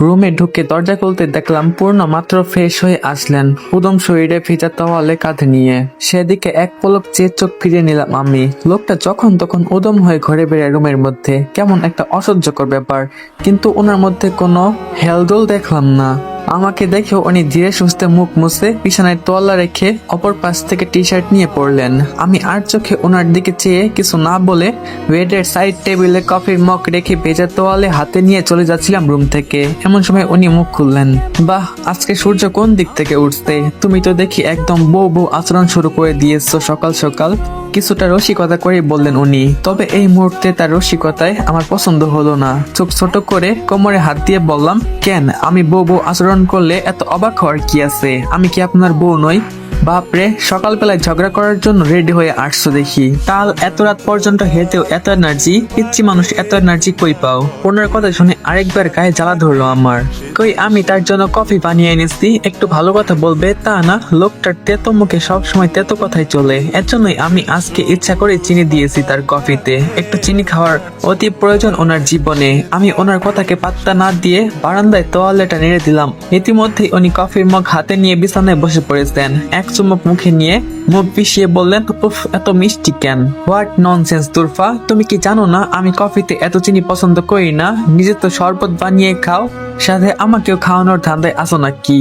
রুমে ঢুকে দরজা খুলতে দেখলাম পূর্ণ মাত্র ফ্রেশ হয়ে আসলেন। উদম শরীরে ফিজা তোয়ালে কাঁধে নিয়ে। সেদিকে এক পলক চেয়ে চোখ ফিরে নিলাম আমি। লোকটা যখন তখন উদম হয়ে ঘরে বেড়ায় রুমের মধ্যে। কেমন একটা অসহ্যকর ব্যাপার। কিন্তু ওনার মধ্যে কোনো হেলদোল দেখলাম না। আমাকে দেখে উনি ধীরে সুস্থে মুখ মুছে বিছানায় তোয়ালা রেখে অপর পাশ থেকে টি শার্ট নিয়ে পড়লেন। আমি আর চোখে ওনার দিকে চেয়ে কিছু না বলে বেডের সাইড টেবিলে কফির মগ রেখে ভেজা তোয়ালে হাতে নিয়ে চলে যাচ্ছিলাম রুম থেকে। এমন সময় উনি মুখ খুললেন। বাহ, আজকে সূর্য কোন দিক থেকে উঠছে? তুমি তো দেখি একদম বউ বউ আচরণ শুরু করে দিয়েছ সকাল সকাল। কিছুটা রসিকতা করে বললেন উনি। তবে এই মুহূর্তে তার রসিকতায় আমার পছন্দ হলো না। চোখ ছোট করে কোমরে হাত দিয়ে বললাম, কেন? আমি বউ বউ আচরণ করলে এত অবাক হওয়ার কি আছে? আমি কি আপনার বউ নই? বাপরে সকালবেলায় ঝগড়া করার জন্য রেডি হয়ে আসছো দেখি। কাল এত রাত পর্যন্ত হেঁটেও এত এনার্জি পিচ্ছি মানুষ এত এনার্জি কই পাও? ওনার কথা শুনে আরেকবার গায়ে জ্বালা ধরলো আমার। কই, আমি তার জন্য কফি বানিয়ে এনেছি, একটু ভালো কথা বলবে তা না, লোকটার তেতো মুখে সবসময় তেতো কথাই চলে। এর জন্যই আমি আজকে ইচ্ছা করে চিনি দিয়েছি তার কফিতে। একটু চিনি খাওয়ার অতি প্রয়োজন ওনার জীবনে। আমি ওনার কথাকে পাত্তা না দিয়ে বারান্দায় তোয়ালেটা নেড়ে দিলাম। ইতিমধ্যেই উনি কফির মগ হাতে নিয়ে বিছানায় বসে পড়েছেন। এক চুমুক মুখে নিয়ে মুখ পিছিয়ে বললেন, উফ, এত মিষ্টি কেন? হোয়াট ননসেন্স তুরফা তুমি কি জানো না, আমি কফিতে এত চিনি পছন্দ করি না। নিজে তো শরবত বানিয়ে খাও, সাথে আমাকেও খাওয়ানোর ধান্দায় আসো না কি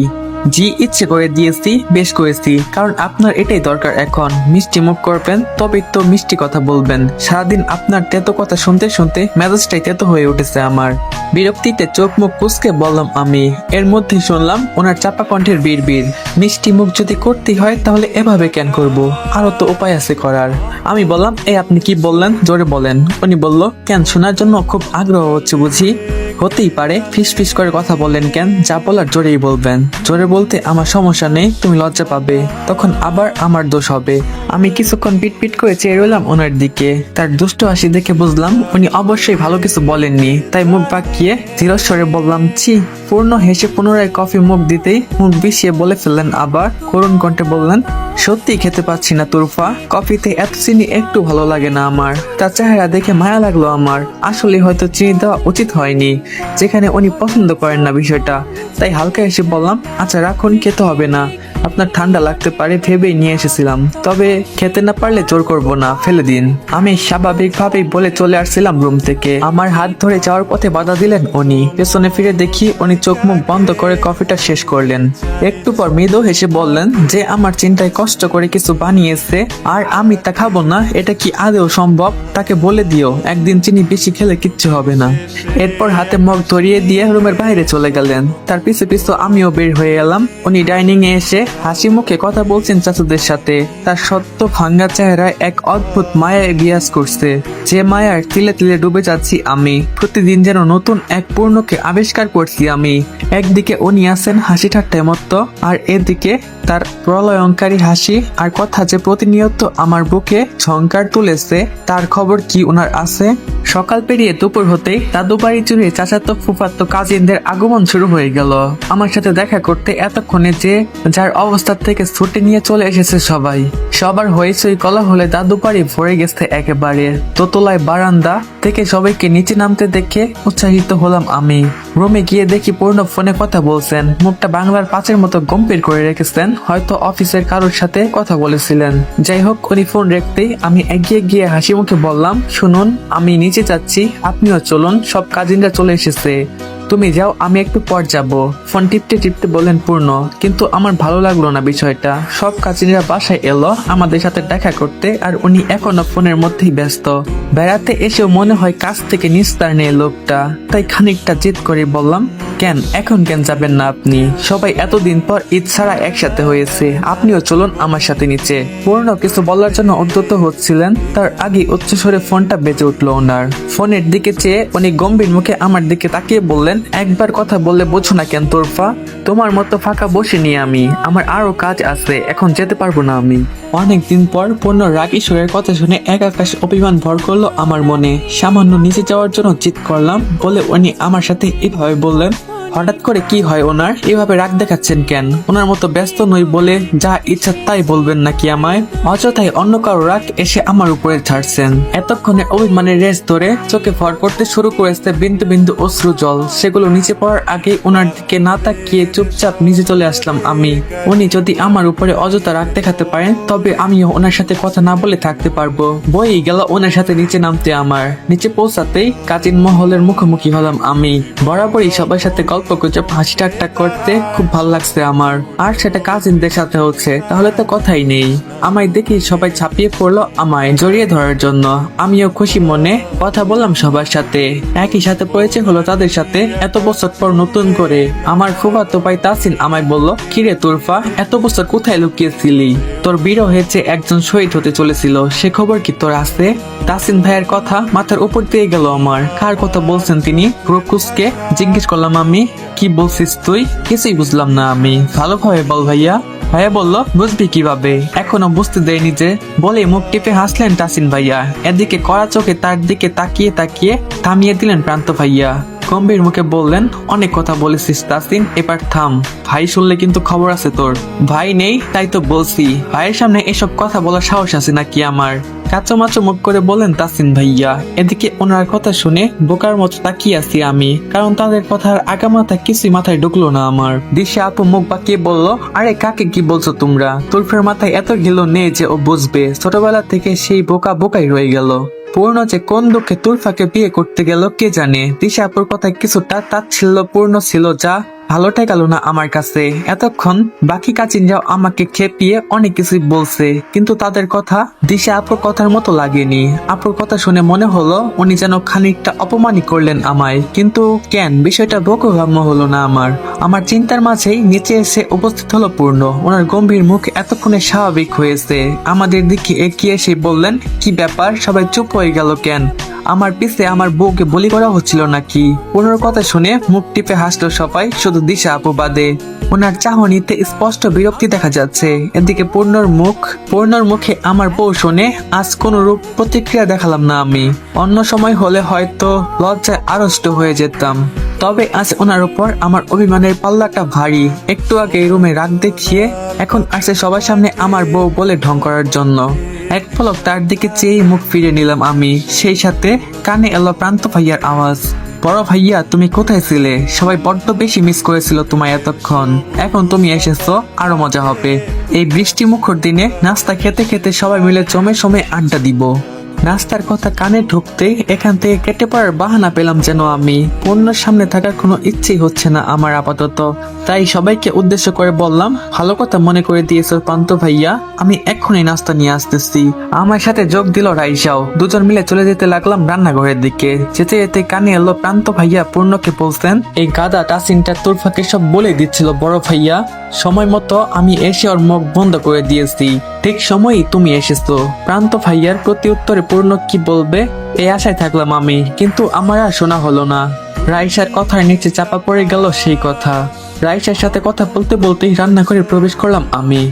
জি, ইচ্ছে করে দিয়েছি, বেশ করেছি। কারণ আপনার এটাই দরকার এখন। মিষ্টি মুখ করবেন তবে তো মিষ্টি কথা বলবেন। সারাদিন আপনার তেতো কথা শুনতে শুনতে মেজাজটাই তেতো হয়ে উঠেছে আমার। বিরক্তিতে চোখ মুখ কুচকে বললাম আমি। এর মধ্যে শুনলাম ওনার চাপা কণ্ঠের বীর বীর মিষ্টি মুখ যদি করতেই হয়, তাহলে এভাবে কেন করব? আরও তো উপায় আছে করার। আমি বললাম, এ, আপনি কি বললেন? জোরে বলেন। উনি বলল, কেন, শোনার জন্য খুব আগ্রহ হচ্ছে বুঝি? হতেই পারে ফিস ফিস করে কথা বললেন কেন? যা বলার জোরেই বলবেন। জোরে বলতে আমার সমস্যা নেই, তুমি লজ্জা পাবে। তখন আবার আমার দোষ হবে। আমি কিছুক্ষণ পিট পিট করে চেয়ে রইলাম ওনার দিকে। তার দুষ্ট হাসি দেখে বুঝলাম উনি অবশ্যই ভালো কিছু বলেননি। তাই মুখ বাঁকিয়ে ধীরস্বরে বললাম, ছি। পূর্ণ হেসে পুনরায় কফি মুখ দিতেই মুখ বিষিয়ে বলে ফেললেন আবার। করুণ কণ্ঠে বললেন, সত্যি খেতে পাচ্ছি না তুরফা। কফিতে এত চিনি একটু ভালো লাগে না আমার। তার চেহারা দেখে মায়া লাগল আমার। আসলে হয়তো চিনি দেওয়া উচিত হয়নি, যেখানে উনি পছন্দ করেন না বিষয়টা। তাই হালকা এসে বললাম আচ্ছা রাখুন খেতে হবে না। আপনার ঠান্ডা লাগতে পারে ভেবেই নিয়ে এসেছিলাম। তবে খেতে না পারলে জোর করব না, ফেলে দিন। আমি স্বাভাবিকভাবেই বলে চলে আসছিলাম রুম থেকে। আমার হাত ধরে যাওয়ার পথে বাধা দিলেন উনি। পেছনে ফিরে দেখি উনি চোখ মুখ বন্ধ করে কফিটা শেষ করলেন। একটু পর মৃদু হেসে বললেন যে, আমার চিন্তায় কষ্ট করে কিছু বানিয়েছে, আর আমি তা খাব না। এটা কি আদৌ সম্ভব? তাকে বলে দিও। একদিন চিনি বেশি খেলে কিচ্ছু হবে না। এরপর হাতে মগ ধরিয়ে দিয়ে রুমের বাইরে চলে গেলেন। তার পিছু পিছু আমিও বের হয়ে এলাম। উনি ডাইনিং এ এসে হাসি মুখে কথা বলছেন চাচুদের সাথে। তার সত্য ভাঙ্গা চেহারায় এক অদ্ভুত মায়া বিরাজ করছে। যে মায়ার তিলে তিলে ডুবে যাচ্ছি আমি। প্রতিদিন যেন নতুন এক পূর্ণকে আবিষ্কার করছি আমি। একদিকে উনি আছেন হাসি ঠাট্টায় মত্ত, আর এদিকে তার প্রলয়ঙ্কারী হাসি আর কথা যে প্রতিনিয়ত আমার বুকে ঝঙ্কার তুলেছে, তার খবর কি ওনার আছে? সকাল পেরিয়ে দুপুর হতেই দাদু বাড়ি জুড়ে চাচাতো ফুফাতো কাজিনদের আগমন শুরু হয়ে গেল। আমার সাথে দেখা করতে এতক্ষণে যে যার অবস্থা থেকে ছুটি নিয়ে চলে এসেছে সবাই। সবার হয়েছে কলা হলে দাদু বাড়ি ভরে গেছে একেবারে। দোতলায় বারান্দা থেকে সবাইকে নিচে নামতে দেখে উৎসাহিত হলাম আমি। রুমে গিয়ে দেখি পূর্ণ ফোনে কথা বলছেন, মুখটা বাংলার পাঁচের মতো গম্ভীর করে রেখেছেন। হয়তো অফিসের কারোর সাথে কথা বলেছিলেন। যাই হোক উনি ফোন রাখতেই আমি এগিয়ে গিয়ে হাসি মুখে বললাম, শুনুন, আমি নিচে যাচ্ছি, আপনিও চলুন, সব কাজিনরা চলে এসেছে। তুমি যাও, আমি একটু পর যাব। ফোন টিপতে টিপতে বললেন পূর্ণ, কিন্তু আমার ভালো লাগল না বিষয়টা। সব কাজিনরা বাসায় এলো, আমাদের সাথে দেখা করতে, আর উনি এখনও ফোনের মধ্যেই ব্যস্ত। বেড়াতে এসেও মনে হয় কাছ থেকে নিস্তার নেই লোকটা। তাই খানিকটা জিদ করে বললাম কেন? এখন কেন যাবেন না আপনি? সবাই এতদিন পর ঈদ ছাড়া একসাথে হয়েছে। আপনিও চলুন আমার সাথে নিচে। পূর্ণ কিছু বলার জন্য উদ্যত হচ্ছিলেন। তার আগে উচ্চস্বরে ফোনটা বেজে উঠল ওনার। ফোনের দিকে চেয়ে উনি গম্ভীর মুখে আমার দিকে তাকিয়ে বললেন, একবার কথা বললে বোঝো না কেন তোরফা? তোমার মতো ফাঁকা বসিনি আমি। আমার আরও কাজ আছে। এখন যেতে পারব না আমি। অনেকদিন পর পূর্ণ রাগ ঈশ্বরের কথা শুনে এক আকাশ অভিমান ভর করল আমার মনে। সামান্য নিচে যাওয়ার জন্য জিত করলাম বলে উনি আমার সাথে এভাবে বললেন হঠাৎ করে কি হয় ওনার? এভাবে রাগ দেখাচ্ছেন কেন? ওনার মতো ব্যস্ত নই বলে যা ইচ্ছা তাই বলবেন নাকি আমায়? অযথাই অন্য কারও রাগ এসে আমার উপরে ছাড়ছেন এতক্ষণে অভিমানের রেস ধরে চোখে ফর করতে শুরু করেছে বিন্দু বিন্দু অশ্রু জল। সেগুলো নিচে পড়ার আগে ওনার দিকে না তাকিয়ে চুপচাপ নিচে চলে আসলাম আমি। উনি যদি আমার উপরে অযথা রাগ দেখাতে পারেন, তবে আমিও ওনার সাথে কথা না বলে থাকতে পারব। বই গেল ওনার সাথে নিচে নামতে আমার। নিচে পৌঁছাতেই কাজিন মহলের মুখোমুখি হলাম আমি। বরাবরই সবার সাথে গল্প গুজব হাসি ঠাট্টা করতে খুব ভালো লাগছে আমার। আর সেটা কাজিনদের সাথে হচ্ছে, তাহলে তো কথাই নেই। আমায় দেখি সবাই ছাপিয়ে পড়ল আমায় জড়িয়ে ধরার জন্য। আমিও খুশি মনে কথা বললাম সবার সাথে। একই সাথে পরিচয় হলো তাদের সাথে এত বছর পর নতুন করে। আমার ফুফাতো ভাই তাসিন আমায় বলল, কিরে তুরফা, এত বছর কোথায় লুকিয়েছিলি? তোর বিরহ হয়েছে, একজন শহীদ হতে চলেছিল। সে খবর কি তোর আছে? তাসিন ভাইয়ের কথা মাথার উপর দিয়ে গেল আমার। কার কথা বলছেন তিনি? প্রকুশকে জিজ্ঞেস করলাম আমি। কি বলছিস তুই? কিছুই বুঝলাম না আমি। ভালোভাবে বল ভাইয়া। ভাইয়া বলল, বুঝবি কীভাবে? এখনও বুঝতে দেয়নি যে বলে মুখ টিপে হাসলেন তাসিন ভাইয়া। এদিকে কড়া চোখে তার দিকে তাকিয়ে তাকিয়ে থামিয়ে দিলেন প্রান্ত ভাইয়া। গম্ভীর মুখে বললেন, অনেক কথা বলেছিস তাসিন, এবার থাম। ভাই শুনলে কিন্তু খবর আছে তোর। ভাই নেই, তাই তো বলছি। ভাইয়ের সামনে এসব কথা বলার সাহস আছে নাকি আমার? কাঁচো মাচো মুখ করে বলেন তাসিন ভাইয়া, এদিকে ওনার কথা শুনে বোকার মতো তাকিয়ে আছি আমি, কারণ তাদের কথার আগামাথা কিছুই মাথায় ঢুকলো না আমার। দিশা আপু মুখ বাঁকিয়ে বলল, আরে কাকে কি বলছো তোমরা? তুলফের মাথায় এত গেল নেই যে ও বুঝবে। ছোটবেলা থেকে সেই বোকা বোকাই রয়ে গেল। পূর্ণ যে কোন দুঃখে তুলফাকে বিয়ে করতে গেল কে জানে? দিশা আপুর কথায় কিছুটা তাচ্ছিল্য পূর্ণ ছিল, যা ভালো গেল না আমার কাছে। এতক্ষণ বাকি কাচিনরাও আমাকে খেপিয়ে অনেক কিছুই বলছে, কিন্তু তাদের কথা দিশা আপুর কথার মতো লাগেনি। আপুর কথা শুনে মনে হলো উনি যেন খানিকটা অপমানই করলেন আমায়, কিন্তু কেন? বিষয়টা বোকভাম্য হলো না আমার। আমার চিন্তার মাঝেই নিচে এসে উপস্থিত হলো পূর্ণ। ওনার গম্ভীর মুখ এতক্ষণে স্বাভাবিক হয়েছে। আমাদের দিকে এগিয়ে এসে বললেন, কি ব্যাপার? সবাই চুপ হয়ে গেল কেন? আমার পিছে আমার বউকে বলি করা হচ্ছিল নাকি? ওনার কথা শুনে মুখ টিপে হাসলো সবাই, শুধু দিশা আপু বাদে। ওনার চাহনিতে স্পষ্ট বিরক্তি দেখা যাচ্ছে। এদিকে পূর্ণর মুখ, পূর্ণর মুখে আমার বউ শুনে আজ কোনো রূপ প্রতিক্রিয়া দেখালাম না আমি। অন্য সময় হলে হয়তো লজ্জায় আড়ষ্ট হয়ে যেতাম। তবে আজ ওনার উপর আমার অভিমানের পাল্লাটা ভারী। একটু আগে রুমে রাগ দেখিয়ে এখন আসে সবার সামনে আমার বউ বলে ঢং করার জন্য। এক ফলক তার দিকে চেয়ে মুখ ফিরে নিলাম আমি। সেই সাথে কানে এলো প্রান্ত ভাইয়ার আওয়াজ। বড় ভাইয়া, তুমি কোথায় ছিলে? সবাই বড্ড বেশি মিস করেছিল তোমায় এতক্ষণ। এখন তুমি এসেছ, আরও মজা হবে। এই বৃষ্টি মুখর দিনে নাস্তা খেতে খেতে সবাই মিলে জমে সময় আড্ডা দিব। নাস্তার কথা কানে ঢুকতে এখান থেকে কেটে পড়ার বাহানা পেলাম যেন আমি। অন্যর সামনে থাকার কোনো ইচ্ছেই হচ্ছে না আমার আপাতত। তাই সবাইকে উদ্দেশ্য করে বললাম, ভালো কথা মনে করে দিয়েছ পান্ত ভাইয়া, আমি এক্ষুনি নাস্তা নিয়ে আসতেছি। আমার সাথে যোগ দিল রাইসাও দুজন মিলে চলে যেতে লাগলাম রান্নাঘরের দিকে। যেতে যেতে কানে এলো প্রান্ত ভাইয়া পূর্ণকে বলছেন, এই গাদা টাসিনটা তুরফাকে সব বলে দিচ্ছিল বড় ভাইয়া। সময় মতো আমি এসে ওর মুখ বন্ধ করে দিয়েছি। ঠিক সময়ই তুমি এসেছ। প্রান্ত ভাইয়ার প্রতি উত্তরে পূর্ণ কি বলবে? এই আশায় থাকলাম আমি, কিন্তু আমার আর শোনা হলো না। রাইসার কথার নিচে চাপা পড়ে গেল সেই কথা। রাইসার সাথে কথা বলতে বলতেই রান্নাঘরে প্রবেশ করলাম আমি।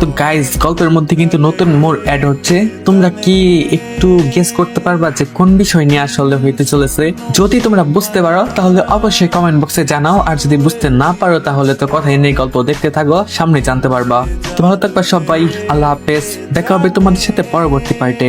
তো গাইস গল্পের মধ্যে কিন্তু নতুন মোড় অ্যাড হচ্ছে। তোমরা কি একটু গেস করতে পারবা যে কোন বিষয় নিয়ে আসলে হইতে চলেছে? যদি তোমরা বুঝতে পারো, তাহলে অবশ্যই কমেন্ট বক্সে জানাও। আর যদি বুঝতে না পারো, তাহলে তো কথাই নেই, গল্প দেখতে থাকো, সামনে জানতে পারবা। তো ভালো থাকবা সবাই, আল্লাহ হাফেজ। দেখা হবে তোমাদের সাথে পরবর্তী পার্টে